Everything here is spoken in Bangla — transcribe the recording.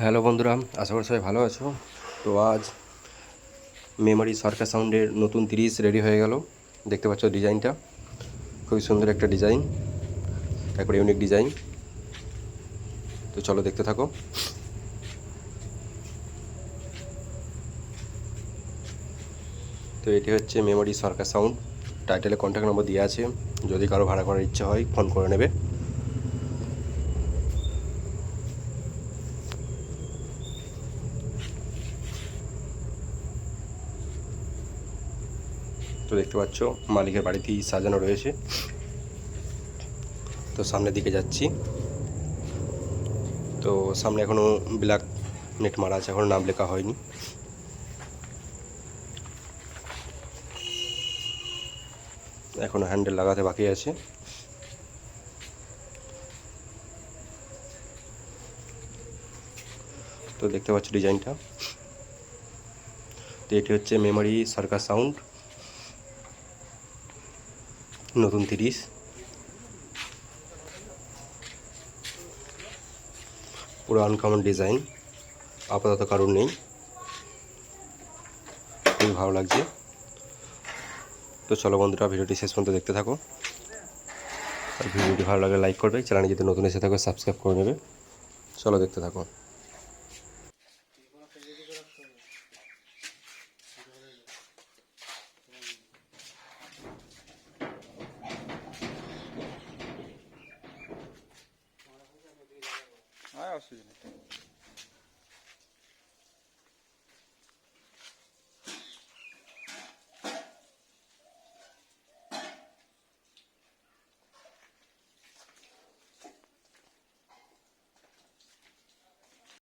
হ্যালো বন্ধুরা, আশা করি সবাই ভালো আছো। তো আজ মেমোরি সরকার সাউন্ডের নতুন তিরিশ রেডি হয়ে গেল। দেখতে পাচ্ছ ডিজাইনটা খুবই সুন্দর একটা ডিজাইন একবার ইউনিক ডিজাইন তো চলো দেখতে থাকো। তো এটি হচ্ছে মেমোরি সরকার সাউন্ড টাইটেলে কন্ট্যাক্ট নম্বর দিয়ে আছে। যদি কারও ভাড়া করার ইচ্ছা হয় ফোন করে নেবে। দেখতে পাচ্ছ। মালিকের বাড়িতেই সাজানো রয়েছে। তো সামনের দিকে যাচ্ছি। তো সামনে এখনও ব্ল্যাক নেট মারা আছে, এখনও নাম লেখা হয়নি। এখনও হ্যান্ডেল লাগাতে বাকি আছে। তো দেখতে পাচ্ছ ডিজাইনটা। তো এটি হচ্ছে মেমোরি সার্কাস সাউন্ড। নতুন তিরিশ। পুরো আনকমন ডিজাইন আপাতত কারণ নেই। খুবই ভালো লাগছে। তো চলো বন্ধুরা, ভিডিওটি শেষ পর্যন্ত দেখতে থাকো। আর ভিডিওটি ভালো লাগলে লাইক করবে। চ্যানেলে যদি নতুন এসে থাকো সাবস্ক্রাইব করে নেবে। চলো দেখতে থাকো। হ্যাঁ অসুবিধা নেই